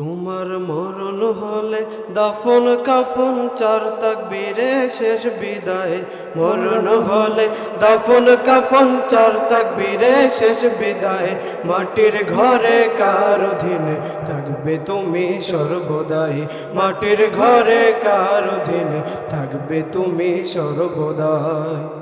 তোমার মরণ হলে দাফন কাফন, চার তাকবীরে শেষ বিদায়। মরণ হলে দাফন কাফন, চার তাকবীরে শেষ বিদায়। মাটির ঘরে কার অধীনে থাকবে তুমি সর্বদাই? মাটির ঘরে কার অধীনে থাকবে তুমি সর্বদাই?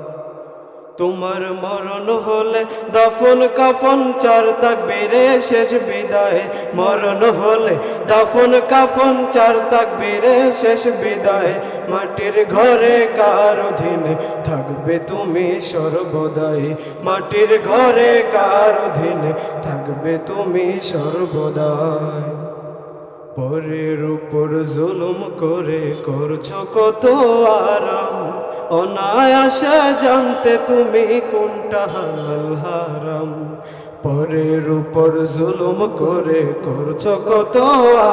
তোমার মরণ হলে দফন কাফন চার তাকবীরে শেষ বিদায়। মরণ হলে দফন কাফন চার তাকবীরে শেষ বিদায়। মাটির ঘরে কার অধীনে থাকবে তুমি সর্বদাই? মাটির ঘরে কার অধীনে থাকবে তুমি সর্বদাই? পরের উপর জুলুম করে করছ কত আরাম? অনায়াসে জানতে তুমি কোনটা হালাল হারাম। পরের উপর জুলুম করে করছ কত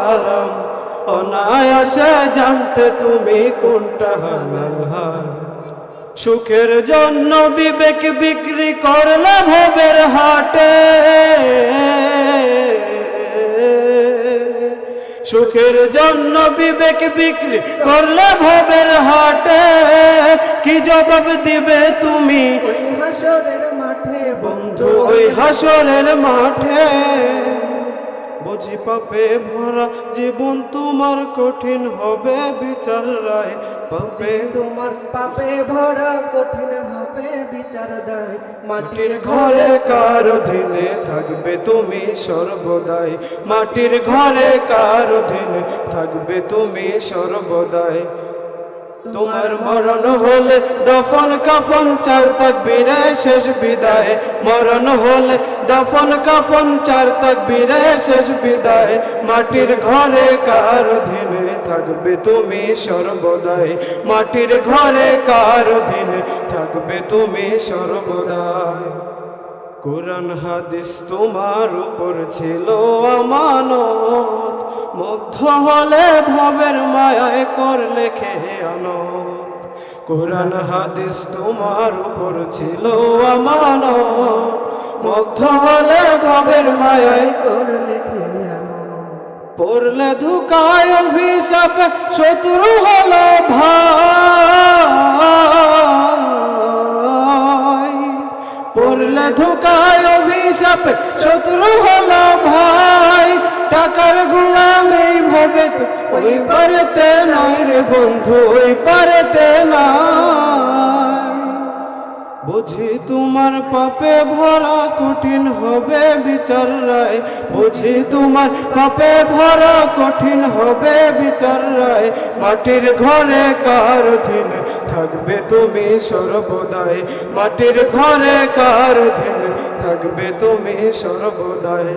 আরাম? অনায়াসে জানতে তুমি কোনটা হালাল হারাম? সুখের জন্য বিবেক বিক্রি করলে ভবের হাটে সুখের জন্য বিবেক বিক্রি করলে ভবের হাটে। কি জবাব দিবে তুমি? ওই হাসরের মাঠে বন্ধু বন্ধু। ওই হাসরের মাঠে। বুঝি পাপে ভরা জীবন তোমার কঠিন হবে বিচার রায়। পাপে তোমার পাপে ভরা কঠিন হবে বিচার দায়। মাটির ঘরে কার অধীনে থাকবে তুমি সর্বদাই? মাটির ঘরে কার অধীনে থাকবে তুমি সর্বদাই? তোমার মরণ হলে দফন কাফন, চার তাকবীরে শেষ বিদায়। মরণ হলে দফন কাফন, চার তাকবীরে শেষ বিদায়। মাটির ঘরে কার অধীনে থাকবে তুমি সর্বদাই? মাটির ঘরে কার অধীনে থাকবে তুমি সর্বদাই? কোরআন হাদিস তোমার উপর ছিল আমানত। মুগ্ধ হলে ভবের মায়ায় করলে খেয়ানত কোরআন হাদিস তোমার উপর ছিল আমানত। মুগ্ধ হলে ভবের মায়ায় করলে পড়লে ধুকায় অভিশাপ শত্রু হলো ভাই। পড়লে ধুকায় অভিশাপ শত্রু হলো ভাই টাকার গুলাম এই ভাবে তো ওই পারেতে নাই রে বন্ধু, ওই পারেতে নাই। বুঝি তোমার পাপে ভরা কঠিন হবে বিচার রায়। বুঝি তোমার পাপে ভরা কঠিন হবে বিচার রায়। মাটির ঘরে কার অধীনে থাকবে তুমি সর্বদাই? মাটির ঘরে কার অধীনে থাকবে তুমি সর্বদাই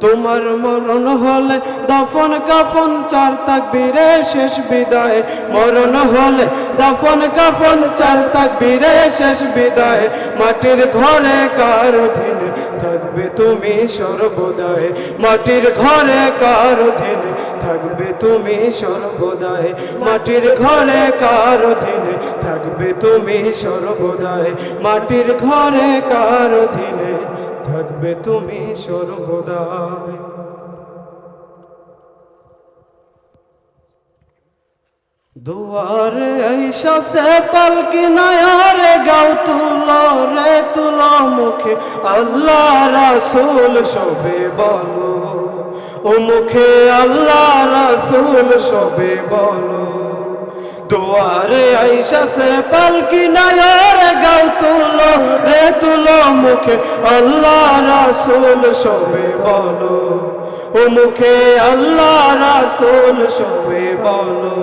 তোমার মরণ হলে দফন কাফন চার তাকবীরে শেষ বিদায়। মরণ হলে দফন কাফন চার তাকবীরে শেষ বিদায়। মাটির ঘরে কার অধীনে থাকবে তুমি সর্বদাই? মাটির ঘরে কার অধীনে থাকবে তুমি সর্বদাই? মাটির ঘরে কার অধীনে থাকবে তুমি সর্বদাই? মাটির ঘরে কার অধীনে থাকবে তুমি সর্বদাই দুয়ারে আইসা সে পালকি নয়ারে গাও তুলো রে, তুলো মুখে। আল্লাহ রাসূল সবে বলো, ও মুখে আল্লাহ রাসূল সবে বলো। দুয়ারে আইসা সে পালকি নয়ারে গাও তুলো, রে তুলো মুখে আল্লাহ রাসূল সবে বলো। ও মুখে আল্লাহ রাসূল সবে বলো।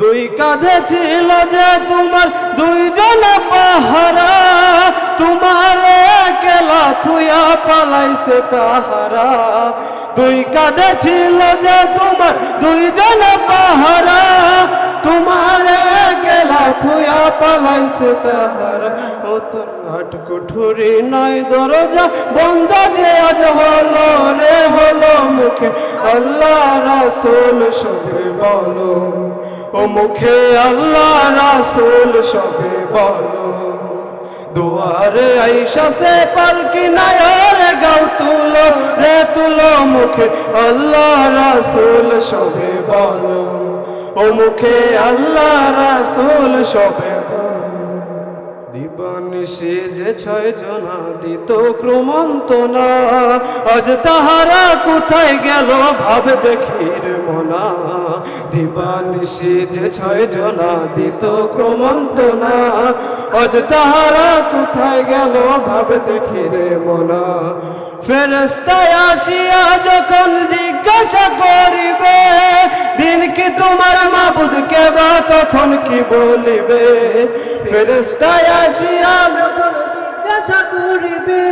দুই কাঁধে ছিল যে তোমার দুইজন পাহারা, তোমার একলা থুয়া পালাইছে তাহারা। দুই কাঁধে ছিল যে তোমার দুইজন পাহারা থুয়া পালাইছে তাহারা। ও তোর আট কুঠুরি নয় দরজা, বন্ধ যে আজ হলো রে, হলো মুখে। আল্লাহ রাসূল সবে বলো, ও মুখে আল্লাহ রাসূল সবে বলো, দুয়ারে আইসা সে পালকি নায়ার গাও তুলো, রে তুলো মুখে। আল্লাহ রাসূল সবে বলো, ও মুখে আল্লাহ রাসূল সবে যে ছয় জনা দিত ক্রমন্তনা। আজ তাহারা কোথায় গেল ভাব দেখির মনা দিবানিশি যে ছয় জনা, দিত ক্রমন্তনা। আজ তাহারা কোথায় গেল ভাব দেখির মনা। ফেরস্তায় আসিয়া যখন জিজ্ঞাসা করিবে, দিন কি তোমার মাবুদ কে বা তখন কি বলিবে? ফেরস্তায় আসিয়া যখন জিজ্ঞাসা করিবে।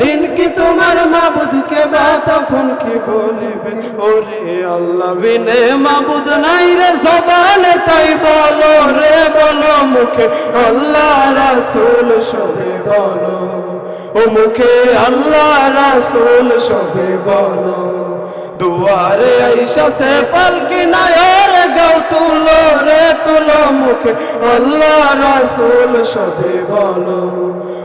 দিন কি তোমার মাবুদ কে বা তখন কি বলিবে? ওরে আল্লাহ, বিনে মাবুদ নাই রে জবানে, তাই বলো রে, বলো মুখে আল্লাহ রাসূল সবে বলো। ও মুখে আল্লাহ রাসূল সবে বলো। দুয়ারে আইসা সে পালকি নায়ার গাও তুলো রে, তুলো মুখে আল্লাহ রাসূল সবে বলো।